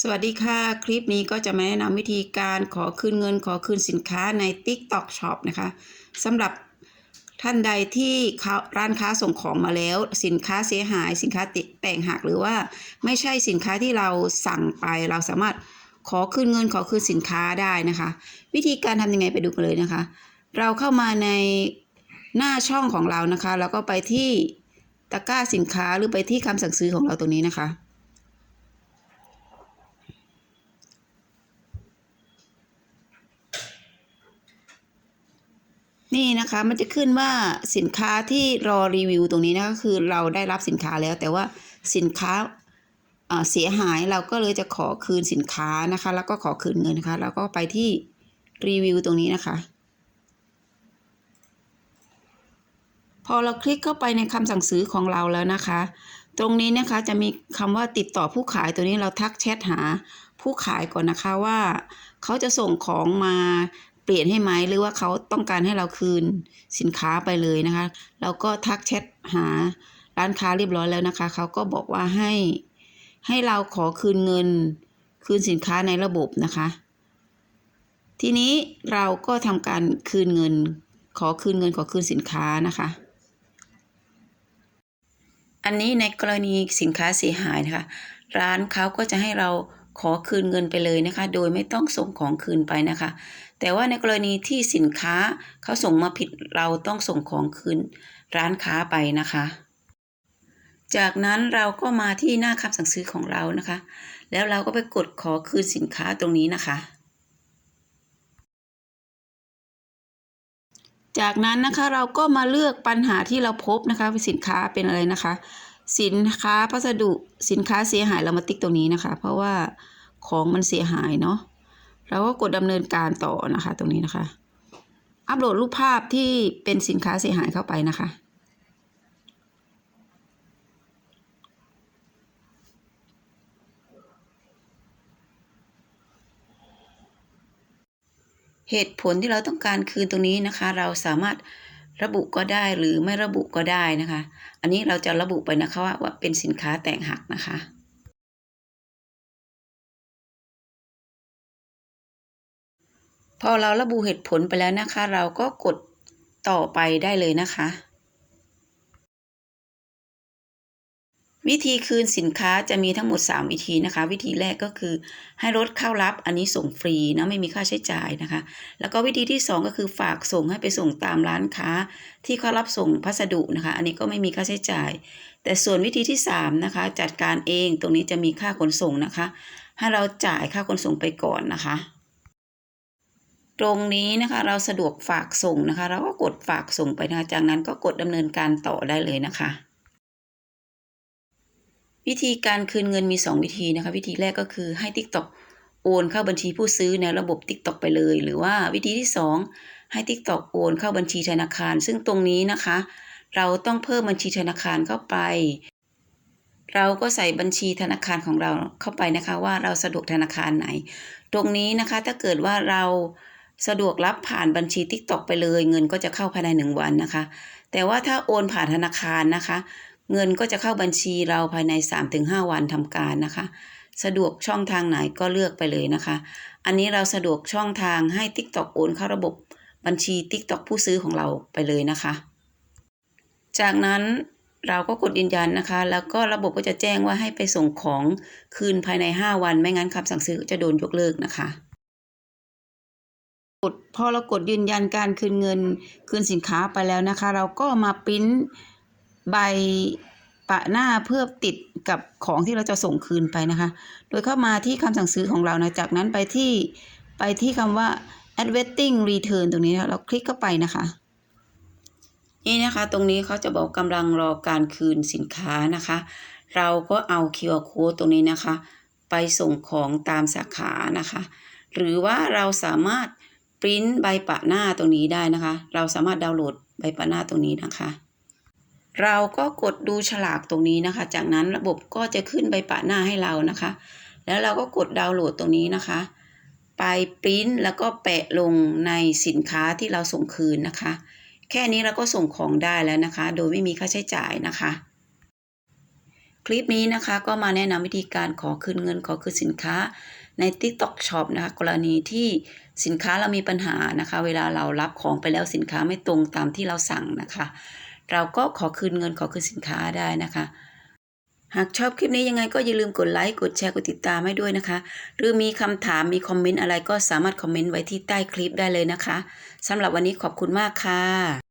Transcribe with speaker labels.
Speaker 1: สวัสดีค่ะ คลิปนี้ก็จะมาแนะนำวิธีการขอคืนเงินขอคืนสินค้าใน TikTok Shop นะคะสำหรับท่านใดที่เขาร้านค้าส่งของมาแล้ว สินค้าเสียหาย สินค้าติดแต่งหักหรือว่าไม่ใช่สินค้าที่เราสั่งไป เราสามารถขอคืนเงินขอคืนสินค้าได้นะคะ วิธีการทำยังไงไปดูกันเลยนะคะ เราเข้ามาในหน้าช่องของเรานะคะ แล้วก็ไปที่ตะกร้าสินค้าหรือไปที่คำสั่งซื้อของเราตรงนี้นะคะ นี่นะคะมันจะขึ้นว่าสินค้าที่รอรีวิวตรงนี้นะก็คือเราได้รับสินค้าแล้ว แต่ว่าสินค้าเอ่อเสียหายเราก็เลยจะขอคืนสินค้านะคะ แล้วก็ขอคืนเงินนะคะ แล้วก็ไปที่รีวิวตรงนี้นะคะ พอเราคลิกเข้าไปในคำสั่งซื้อของเราแล้วนะคะ ตรงนี้นะคะจะมีคำว่าติดต่อผู้ขายตัวนี้เราทักแชทหาผู้ขายก่อนนะคะว่า เขาจะส่งของมา เปลี่ยนให้ไหมหรือว่าเขาต้องการให้เราคืนสินค้าไปเลยนะคะ เราก็ทักแชทหาร้านค้าเรียบร้อยแล้วนะคะ เขาก็บอกว่าให้ให้เราขอคืนเงินคืนสินค้าในระบบนะคะ ทีนี้เราก็ทำการคืนเงิน ขอคืนเงินขอคืนสินค้านะคะ อันนี้ในกรณีสินค้าเสียหายนะคะ ร้านเขาก็จะให้เรา ขอคืนเงินไปเลยนะคะ โดยไม่ต้องส่งของคืนไปนะคะ แต่ว่าในกรณีที่สินค้าเขาส่งมาผิดเราต้องส่งของคืนร้านค้าไปนะคะ จากนั้นเราก็มาที่หน้าคำสั่งซื้อของเรานะคะ แล้วเราก็ไปกดขอคืนสินค้าตรงนี้นะคะ จากนั้นนะคะเราก็มาเลือกปัญหาที่เราพบนะคะสินค้าเป็นอะไรนะคะ สินค้าพัสดุสินค้าเสียหายเรามาติ๊กตรงนี้นะคะ เพราะว่าของมันเสียหายเนาะเราก็กดดำเนินการต่อนะคะ ตรงนี้นะคะ อัปโหลดรูปภาพที่เป็นสินค้าเสียหายเข้าไปนะคะ เหตุผลที่เราต้องการคืนตรงนี้นะคะ เราสามารถ ระบุก็ได้หรือไม่ระบุก็ได้นะคะ อันนี้เราจะระบุไปนะคะว่าว่าเป็นสินค้าแต่งหักนะคะพอเราระบุเหตุผลไปแล้วนะคะ เราก็กดต่อไปได้เลยนะคะ วิธีคืนสินค้าจะมีทั้งหมด 3 วิธีนะคะ วิธีแรกก็คือให้รถเข้ารับอันนี้ส่งฟรีนะไม่มีค่าใช้จ่ายนะคะ แล้วก็วิธีที่ 2 ก็คือฝากส่งให้ไปส่งตามร้านค้า ที่เขารับส่งพัสดุนะคะ อันนี้ก็ไม่มีค่าใช้จ่าย แต่ส่วนวิธีที่3นะคะจัดการเองตรงนี้จะมีค่าขนส่งนะคะ ให้เราจ่ายค่าขนส่งไปก่อนนะคะตรงนี้นะคะเราสะดวกฝากส่งนะคะ เราก็กดฝากส่งไปนะคะจากนั้นก็กดดำเนินการต่อได้เลยนะคะ วิธีการคืนเงินมี 2 วิธีนะคะ วิธีแรกก็คือให้ TikTok โอนเข้าบัญชีผู้ซื้อในระบบ TikTok ไปเลย หรือว่าวิธีที่ 2 ให้ TikTok โอนเข้าบัญชีธนาคาร ซึ่งตรงนี้นะคะ เราต้องเพิ่มบัญชีธนาคารเข้าไป เราก็ใส่บัญชีธนาคารของเราเข้าไปนะคะ ว่าเราสะดวกธนาคารไหน ตรงนี้นะคะถ้าเกิดว่าเราสะดวกรับผ่านบัญชี TikTok ไปเลย เงินก็จะเข้าภายใน 1 วันนะคะ แต่ว่าถ้าโอนผ่านธนาคารนะคะ เงินก็จะเข้าบัญชีเราภายใน 3-5 วันทำการนะคะ สะดวกช่องทางไหนก็เลือกไปเลยนะคะ อันนี้เราสะดวกช่องทางให้ TikTok โอนเข้าระบบบัญชี TikTok ผู้ซื้อของเราไปเลยนะคะ จากนั้นเราก็กดยืนยันนะคะ แล้วก็ระบบก็จะแจ้งว่าให้ไปส่งของคืนภายใน 5 วัน ไม่งั้นคำสั่งซื้อจะโดนยกเลิกนะคะกดพอเรากดยืนยันการคืนเงินคืนสินค้าไปแล้วนะคะ เราก็มาปริ้น ใบปะหน้าเพื่อติดกับของที่เราจะส่งคืนไปนะคะ โดยเข้ามาที่คำสั่งซื้อของเรานะ จากนั้นไปที่ไปที่คำว่า adverting return ตรงนี้นะเราคลิกเข้าไปนะคะ นี่นะคะ ตรงนี้เขาจะบอกกำลังรอการคืนสินค้านะคะ เราก็เอา QR code ตรงนี้นะคะ ไปส่งของตามสาขานะคะ หรือว่าเราสามารถปริ้นใบปะหน้าตรงนี้ได้นะคะ เราสามารถดาวน์โหลดใบปะหน้าตรงนี้นะคะ เราก็กดดูฉลากตรงนี้นะคะ จากนั้นระบบก็จะขึ้นใบปะหน้าให้เรานะคะ แล้วเราก็กดดาวน์โหลดตรงนี้นะคะ ไปปริ้นแล้วก็แปะลงในสินค้าที่เราส่งคืนนะคะ แค่นี้เราก็ส่งของได้แล้วนะคะ โดยไม่มีค่าใช้จ่ายนะคะ คลิปนี้นะคะก็มาแนะนำวิธีการขอคืนเงินขอคืนสินค้าใน TikTok Shop นะคะ กรณีที่สินค้าเรามีปัญหานะคะ เวลาเรารับของไปแล้วสินค้าไม่ตรงตามที่เราสั่งนะคะ เราก็ขอคืนเงินขอคืนสินค้าได้นะคะ หากชอบคลิปนี้ยังไงก็อย่าลืมกดไลค์กดแชร์กดติดตามให้ด้วยนะคะ หรือมีคำถามมีคอมเมนต์อะไรก็สามารถคอมเมนต์ไว้ที่ใต้คลิปได้เลยนะคะสำหรับวันนี้ขอบคุณมากค่ะ